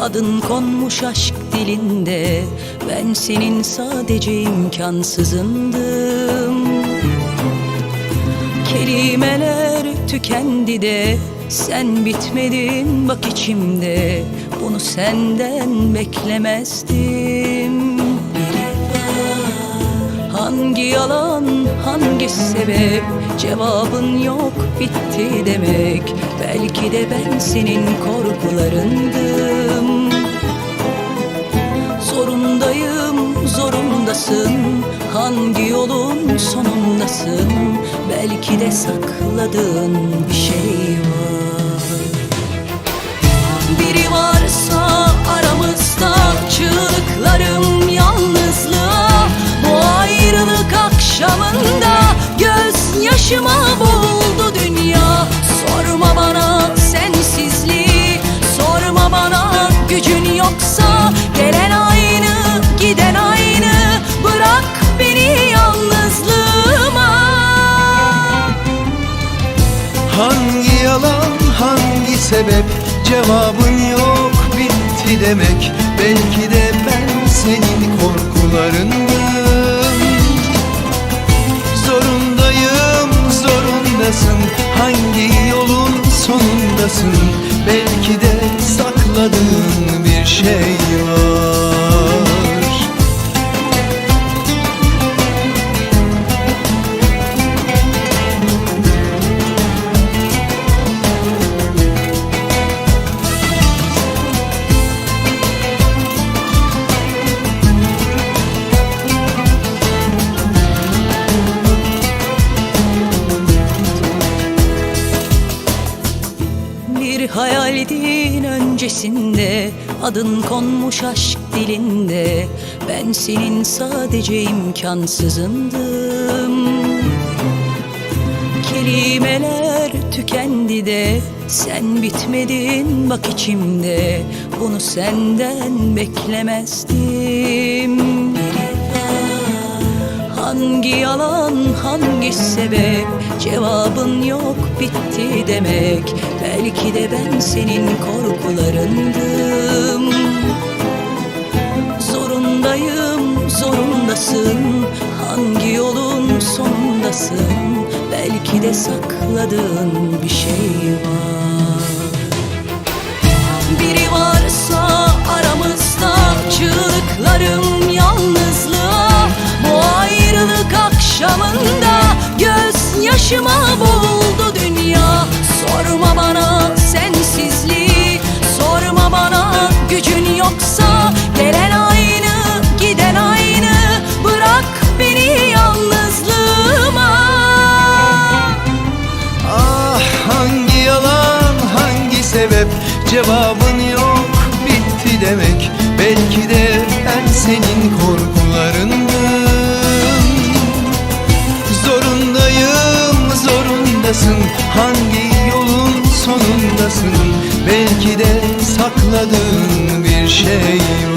Adın konmuş aşk dilinde. Ben senin sadece imkansızındım. Kelimeler tükendi de Sen bitmedin bak içimde. Bunu senden beklemezdim. Hangi yalan, hangi sebep? Cevabın yok bitti demek. Belki de ben senin korkularındım. Zorundayım, zorundasın. Hangi yolun sonundasın? Belki de sakladığın bir şey var sebep Cevabın yok bitti demek. Belki de ben senin korkularındım. Zorundayım, zorundasın. Hangi yolun sonundasın? Belki de sakladığın bir şey var Bir hayaldin öncesinde Adın konmuş aşk dilinde. Ben senin sadece imkansızındım. Kelimeler tükendi de Sen bitmedin bak içimde. Bunu senden beklemezdim. Hangi yalan, hangi sebep? Cevabın yok bitti demek. Belki de ben senin korkularındım. Zorundayım, zorundasın. Hangi yolun sonundasın? Belki de sakladığın bir şey var. Biri sebep Cevabın yok bitti demek. Belki de ben senin korkularındım. Zorundayım zorundasın. Hangi yolun sonundasın? Belki de sakladığın bir şey var